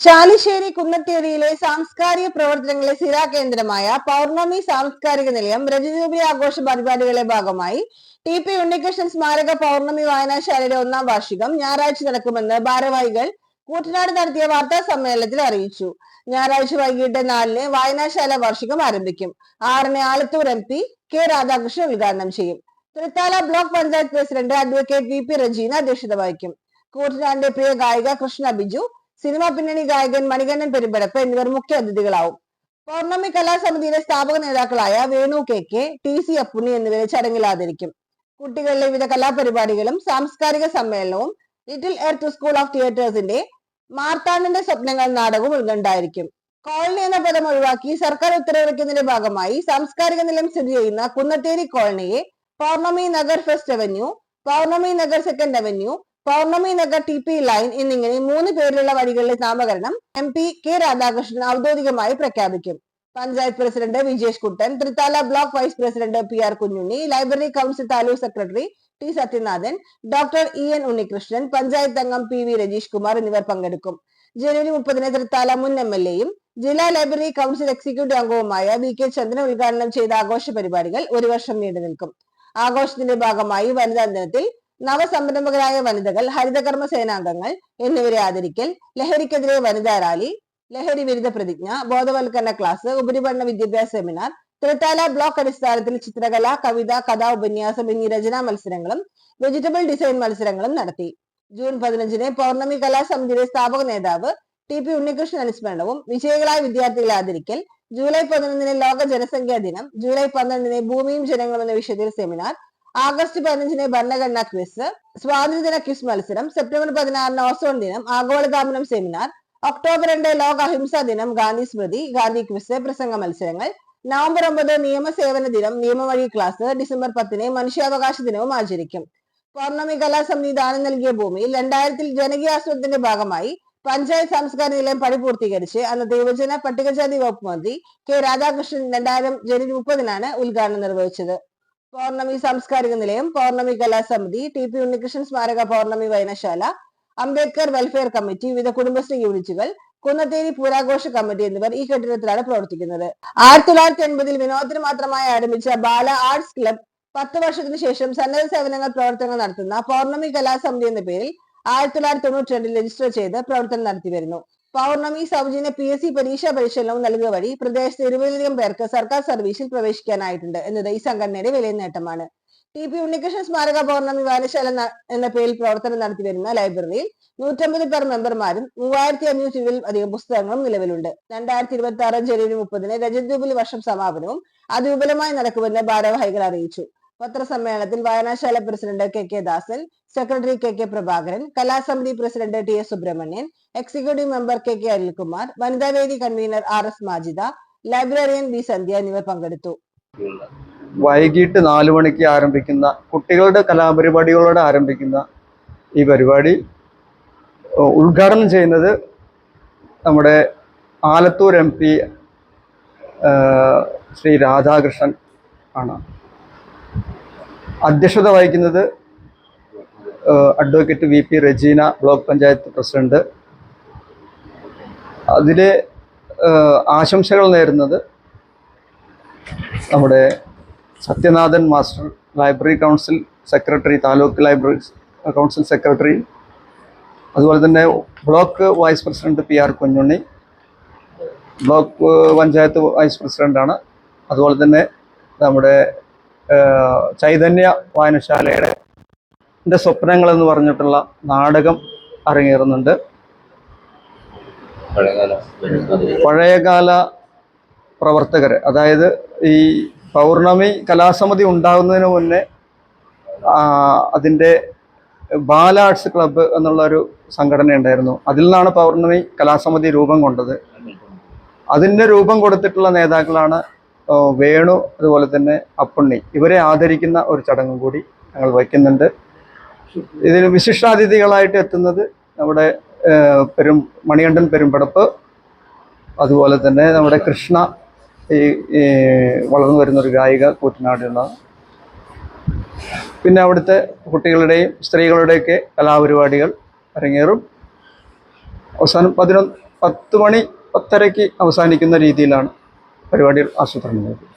ചാലിശ്ശേരി കുന്നത്തേരിയിലെ സാംസ്കാരിക പ്രവർത്തനങ്ങളെ സ്ഥിരാകേന്ദ്രമായ പൗർണമി സാംസ്കാരിക നിലയം രജജൂബിലി ആഘോഷ പരിപാടികളുടെ ഭാഗമായി ടി പി ഉണ്ണികൃഷ്ണൻ സ്മാരക പൗർണമി വായനാശാലയുടെ ഒന്നാം വാർഷികം ഞായറാഴ്ച നടക്കുമെന്ന് ഭാരവാഹികൾ കൂട്ടനാട് നടത്തിയ വാർത്താ സമ്മേളനത്തിൽ അറിയിച്ചു. ഞായറാഴ്ച വൈകിട്ട് നാലിന് വായനാശാല വാർഷികം ആരംഭിക്കും. ആറിന് Alathur M P K Radhakrishnan ഉദ്ഘാടനം ചെയ്യും. Thrithala block panchayat president advocate V P Rajeena അധ്യക്ഷത വഹിക്കും. കൂട്ടനാടിന്റെ പ്രിയ ഗായിക കൃഷ്ണ ബിജു സിനിമാ പിന്നണി ഗായകൻ മണികണ്ഠൻ പെരുമ്പടപ്പ് എന്നിവർ മുഖ്യ അതിഥികളാവും. പൗർണമി കലാസമിതിയുടെ സ്ഥാപക നേതാക്കളായ Venu K K T C Appunni എന്നിവരെ ചടങ്ങിൽ ആദരിക്കും. കുട്ടികളിലെ വിവിധ കലാപരിപാടികളും സാംസ്കാരിക സമ്മേളനവും ലിറ്റിൽ എർത്ത് സ്കൂൾ ഓഫ് തിയേറ്റേഴ്സിന്റെ മാർത്താണ്ഡന്റെ സ്വപ്നങ്ങൾ നാടകവും ഉൾക്കൊണ്ടായിരിക്കും. കോളനി എന്ന പദം ഒഴിവാക്കി സർക്കാർ ഉത്തരവിറക്കുന്നതിന്റെ ഭാഗമായി സാംസ്കാരിക നിലയം സ്ഥിതി ചെയ്യുന്ന Kunnatheri കോളനിയെ Pournami Nagar first avenue Pournami Nagar second avenue Pournami Nagar T P line എന്നിങ്ങനെ മൂന്ന് പേരിലുള്ള വഴികളിലെ നാമകരണം എം പി കെ രാധാകൃഷ്ണൻ ഔദ്യോഗികമായി പ്രഖ്യാപിക്കും. Panchayat president Vijesh Kuttan Thrithala block vice president P R Kunjunni library council taluk secretary T Sathyanathan doctor E N Unnikrishnan panchayat അംഗം P V Rajeesh Kumar എന്നിവർ പങ്കെടുക്കും. ജനുവരി മുപ്പതിന് തൃത്താല മുൻ എം എൽ എയും ജില്ലാ ലൈബ്രറി കൗൺസിൽ എക്സിക്യൂട്ടീവ് അംഗവുമായ വി കെ ചന്ദ്രൻ ഉദ്ഘാടനം ചെയ്ത ആഘോഷ പരിപാടികൾ ഒരു വർഷം നീണ്ടു നിൽക്കും ആഘോഷത്തിന്റെ ഭാഗമായി വനിതാ ദിനത്തിൽ നവസംരംഭകരായ വനിതകൾ ഹരിതകർമ്മ സേനാംഗങ്ങൾ എന്നിവരെ ആദരിക്കൽ ലഹരിക്കെതിരെ വനിതാ റാലി ലഹരി വിരുദ്ധ പ്രതിജ്ഞ ബോധവൽക്കരണ ക്ലാസ് ഉപരിപഠന വിദ്യാഭ്യാസ സെമിനാർ തൃത്താല ബ്ലോക്ക് അടിസ്ഥാനത്തിൽ ചിത്രകല കവിത കഥാ ഉപന്യാസം എന്നീ രചനാ മത്സരങ്ങളും വെജിറ്റബിൾ ഡിസൈൻ മത്സരങ്ങളും നടത്തി. ജൂൺ പതിനഞ്ചിന് പൗർണമി കലാസമിതിയുടെ സ്ഥാപക നേതാവ് ടി പി ഉണ്ണികൃഷ്ണൻ അനുസ്മരണവും വിജയികളായ വിദ്യാർത്ഥികളെ ആദരിക്കൽ ജൂലൈ പതിനൊന്നിന് ലോക ജനസംഖ്യാ ദിനം ജൂലൈ പന്ത്രണ്ടിന് ഭൂമിയും ജനങ്ങളും എന്ന വിഷയത്തിൽ സെമിനാർ ആഗസ്റ്റ് പതിനഞ്ചിന് ഭരണഘടനാ ക്വിസ് സ്വാതന്ത്ര്യദിന ക്വിസ് മത്സരം സെപ്റ്റംബർ പതിനാറിന് ഓസോൺ ദിനം ആഗോളതാപനം സെമിനാർ ഒക്ടോബർ രണ്ട് ലോക അഹിംസാ ദിനം ഗാന്ധി സ്മൃതി ഗാന്ധി ക്വിസ് പ്രസംഗ മത്സരങ്ങൾ നവംബർ ഒമ്പത് നിയമസേവന ദിനം നിയമവഴി ക്ലാസ് ഡിസംബർ പത്തിന് മനുഷ്യാവകാശ ദിനവും ആചരിക്കും. പൗർണമി കലാ സംവിധാനം നൽകിയ ഭൂമിയിൽ രണ്ടായിരത്തിൽ ജനകീയാസൂത്രത്തിന്റെ ഭാഗമായി പഞ്ചായത്ത് സാംസ്കാരിക നിലയം പണി പൂർത്തീകരിച്ച് അന്നത്തെ യുവജന പട്ടികജാതി വകുപ്പ് മന്ത്രി കെ രാധാകൃഷ്ണൻ രണ്ടായിരം ജനുവരി മുപ്പതിനാണ് ഉദ്ഘാടനം നിർവഹിച്ചത്. പൗർണമി സാംസ്കാരിക നിലയം പൗർണമി കലാസമിതി ടി പി ഉണ്ണികൃഷ്ണൻ സ്മാരക പൗർണമി വായനശാല അംബേദ്കർ വെൽഫെയർ കമ്മിറ്റി വിവിധ കുടുംബശ്രീ യൂണിറ്റുകൾ കുന്നത്തേരി പൂരാഘോഷ കമ്മിറ്റി എന്നിവർ ഈ കെട്ടിടത്തിലാണ് പ്രവർത്തിക്കുന്നത്. ആയിരത്തി തൊള്ളായിരത്തി എൺപതിൽ വിനോദത്തിന് മാത്രമായി ആരംഭിച്ച ബാല ആർട്സ് ക്ലബ് പത്ത് വർഷത്തിന് ശേഷം സന്നദ്ധ സേവനങ്ങൾ പ്രവർത്തനങ്ങൾ നടത്തുന്ന പൗർണമി കലാസമിതി എന്ന പേരിൽ ആയിരത്തി തൊള്ളായിരത്തി തൊണ്ണൂറ്റി രണ്ടിൽ രജിസ്റ്റർ ചെയ്ത് പ്രവർത്തനം നടത്തി വരുന്നു. പൗർണമി സൗജന്യ പി എസ് സി പരീക്ഷാ പരിശീലനവും നൽകുക വഴി പ്രദേശത്ത് ഇരുപതിലധികം പേർക്ക് സർക്കാർ സർവീസിൽ പ്രവേശിക്കാനായിട്ടുണ്ട്. എന്നത് ഈ സംഘടനയുടെ വലിയ നേട്ടമാണ്. ടി പി ഉണ്ണികൃഷ്ണൻ സ്മാരക പൗർണമി വായനശാല എന്ന പേരിൽ പ്രവർത്തനം നടത്തി വരുന്ന ലൈബ്രറിയിൽ നൂറ്റമ്പത് പേർ മെമ്പർമാരും മൂവായിരത്തി അഞ്ഞൂറ്റിൽ അധികം പുസ്തകങ്ങളും നിലവിലുണ്ട്. രണ്ടായിരത്തി ഇരുപത്തി ആറ് ജനുവരി മുപ്പതിന് രജത് ജൂബിലി വർഷം സമാപനവും അതിവിപുലമായി നടക്കുമെന്ന് ഭാരവാഹികൾ അറിയിച്ചു. പത്രസമ്മേളനത്തിൽ വായനാശാല president K K Dasan secretary K K Prabhakaran കലാസമിതി president T S Subramanian executive member K K Anilkumar വനിതാവേദി convener R S Majida librarian B Sandhya എന്നിവർ പങ്കെടുത്തു. വൈകിട്ട് നാലു മണിക്ക് ആരംഭിക്കുന്ന കുട്ടികളുടെ കലാപരിപാടികളോടെ ആരംഭിക്കുന്ന ഈ പരിപാടി ഉദ്ഘാടനം ചെയ്യുന്നത് നമ്മുടെ ആലത്തൂർ എം പി ശ്രീ രാധാകൃഷ്ണൻ ആണ്. അധ്യക്ഷത വഹിക്കുന്നത് advocate V P Rajeena block panchayat president. അതിലെ ആശംസകൾ നേരുന്നത് നമ്മുടെ Sathyanathan master library council secretary taluk library council secretary അതുപോലെ തന്നെ block vice president P R Kunjunni block panchayat vice പ്രസിഡന്റാണ്. അതുപോലെ തന്നെ നമ്മുടെ ചൈതന്യ വായനശാലയുടെ എന്റെ സ്വപ്നങ്ങൾ എന്ന് പറഞ്ഞിട്ടുള്ള നാടകം അരങ്ങേറുന്നുണ്ട്. പഴയകാല പ്രവർത്തകർ അതായത് ഈ പൗർണമി കലാസമിതി ഉണ്ടാകുന്നതിന് മുന്നേ അതിന്റെ ബാല ആർട്സ് ക്ലബ്ബ് എന്നുള്ള ഒരു സംഘടന ഉണ്ടായിരുന്നു അതിൽ നിന്നാണ് പൗർണമി കലാസമിതി രൂപം കൊണ്ടത്. അതിന് രൂപം കൊടുത്തിട്ടുള്ള നേതാക്കളാണ് വേണു അതുപോലെ തന്നെ അപ്പുണ്ണി ഇവരെ ആദരിക്കുന്ന ഒരു ചടങ്ങും കൂടി ഞങ്ങൾ വയ്ക്കുന്നുണ്ട്. ഇതിൽ വിശിഷ്ടാതിഥികളായിട്ട് എത്തുന്നത് നമ്മുടെ പെരും മണികണ്ഠൻ പെരുമ്പടപ്പ് അതുപോലെ തന്നെ നമ്മുടെ കൃഷ്ണ ഈ ഈ വളർന്നു വരുന്ന ഒരു ഗായിക കൂറ്റനാടിനുള്ള പിന്നെ അവിടുത്തെ കുട്ടികളുടെയും സ്ത്രീകളുടെയൊക്കെ കലാപരിപാടികൾ അരങ്ങേറും. അവസാനം പതിനൊന്ന് പത്ത് മണി പത്തരയ്ക്ക് അവസാനിക്കുന്ന രീതിയിലാണ് പരിപാടികൾ ആസൂത്രണം ചെയ്തത്